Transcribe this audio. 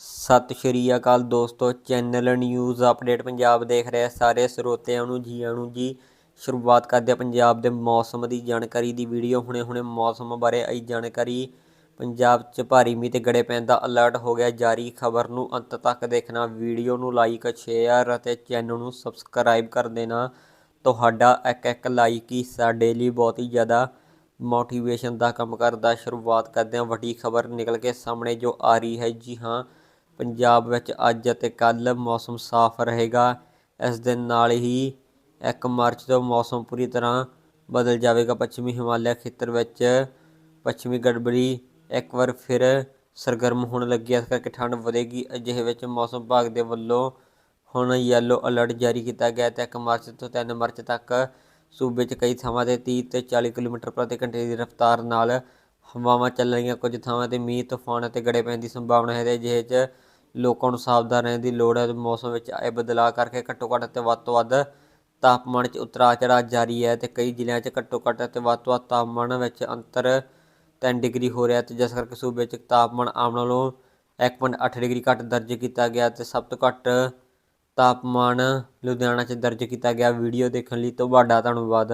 ਸਤਿ ਸ਼੍ਰੀ ਅਕਾਲ ਦੋਸਤੋ, channel news update Punjab ਦੇਖ ਰਹੇ ਸਾਰੇ ਸਰੋਤਿਆਂ ਨੂੰ ਜੀ ਆਇਆਂ ਨੂੰ ਜੀ। ਸ਼ੁਰੂਆਤ ਕਰਦੇ ਪੰਜਾਬ ਦੇ ਮੌਸਮ ਦੀ ਜਾਣਕਾਰੀ ਦੀ ਵੀਡੀਓ। ਹੁਣੇ ਹੁਣੇ ਮੌਸਮ ਬਾਰੇ ਆਈ ਜਾਣਕਾਰੀ। ਪੰਜਾਬ 'ਚ ਭਾਰੀ ਮੀਂਹ ਤੇ ਗੜੇ ਪੈਣ ਦਾ ਅਲਰਟ ਹੋ ਗਿਆ। ਜਾਰੀ ਖਬਰ ਨੂੰ ਅੰਤ ਤੱਕ ਦੇਖਣਾ। ਵੀਡੀਓ ਨੂੰ ਲਾਈਕ ਸ਼ੇਅਰ ਅਤੇ ਚੈਨਲ ਨੂੰ ਸਬਸਕ੍ਰਾਈਬ ਕਰ ਦੇਣਾ। ਤੁਹਾਡਾ ਇੱਕ ਇੱਕ ਲਾਈਕ ਹੀ ਸਾਡੇ ਲਈ ਬਹੁਤ ਹੀ ਜ਼ਿਆਦਾ ਮੋਟੀਵੇਸ਼ਨ ਦਾ ਕੰਮ ਕਰਦਾ। ਸ਼ੁਰੂਆਤ ਕਰਦੇ ਹਾਂ। ਵੱਡੀ ਖਬਰ ਨਿਕਲ ਕੇ ਸਾਹਮਣੇ ਜੋ ਆ ਰਹੀ ਹੈ। ਜੀ ਹਾਂ ਪੰਜਾਬ ਵਿੱਚ ਅੱਜ ਅਤੇ ਕੱਲ੍ਹ ਮੌਸਮ ਸਾਫ਼ ਰਹੇਗਾ। ਇਸ ਦੇ ਨਾਲ ਹੀ 1 ਮਾਰਚ ਤੋਂ ਮੌਸਮ ਪੂਰੀ ਤਰ੍ਹਾਂ ਬਦਲ ਜਾਵੇਗਾ। ਪੱਛਮੀ ਹਿਮਾਲਿਆ ਖੇਤਰ ਵਿੱਚ ਪੱਛਮੀ ਗੜਬੜੀ ਇੱਕ ਵਾਰ ਫਿਰ ਸਰਗਰਮ ਹੋਣ ਲੱਗੀ ਇਸ ਕਰਕੇ ਠੰਡ ਵਧੇਗੀ। ਅਜਿਹੇ ਵਿੱਚ ਮੌਸਮ ਵਿਭਾਗ ਦੇ ਵੱਲੋਂ ਹੁਣ ਯੈਲੋ ਅਲਰਟ ਜਾਰੀ ਕੀਤਾ ਗਿਆ ਹੈ ਤੇ 1 ਮਾਰਚ ਤੋਂ 3 ਮਾਰਚ ਤੱਕ ਸੂਬੇ 'ਚ ਕਈ ਥਾਵਾਂ ਤੇ 30 ਤੇ 40 ਕਿਲੋਮੀਟਰ ਪ੍ਰਤੀ ਘੰਟੇ ਦੀ ਰਫ਼ਤਾਰ ਨਾਲ ਹਵਾਵਾਂ ਚੱਲਣਗੀਆਂ ਕੁਝ ਥਾਵਾਂ ਤੇ ਮੀਂਹ, ਤੂਫਾਨ ਅਤੇ ਗੜੇ ਪੈਣ ਦੀ ਸੰਭਾਵਨਾ ਹੈ ਤੇ ਅਜਿਹੇ 'ਚ ਲੋਕਾਂ ਨੂੰ ਸਾਵਧਾਨ ਰਹਿਣ ਦੀ ਲੋੜ ਹੈ। ਮੌਸਮ ਵਿੱਚ ਆਏ ਬਦਲਾਅ ਕਰਕੇ ਘੱਟੋ ਘੱਟ ਅਤੇ ਵੱਧ ਤੋਂ ਵੱਧ ਤਾਪਮਾਨ 'ਚ ਉਤਰਾਅ ਚੜਾਅ ਜਾਰੀ ਹੈ ਤੇ ਕਈ ਜ਼ਿਲ੍ਹਿਆਂ 'ਚ ਘੱਟੋ ਘੱਟ ਅਤੇ ਵੱਧ ਤੋਂ ਵੱਧ ਤਾਪਮਾਨ ਵਿੱਚ ਅੰਤਰ 3 ਡਿਗਰੀ ਹੋ ਰਿਹਾ ਤੇ ਜਿਸ ਕਰਕੇ ਸੂਬੇ 'ਚ ਤਾਪਮਾਨ ਆਮ ਨਾਲੋਂ 1.8 ਡਿਗਰੀ ਘੱਟ ਦਰਜ ਕੀਤਾ ਗਿਆ ਤੇ ਸਭ ਤੋਂ ਘੱਟ ਤਾਪਮਾਨ ਲੁਧਿਆਣਾ 'ਚ ਦਰਜ ਕੀਤਾ ਗਿਆ। ਵੀਡੀਓ ਦੇਖਣ ਲਈ ਤੁਹਾਡਾ ਧੰਨਵਾਦ।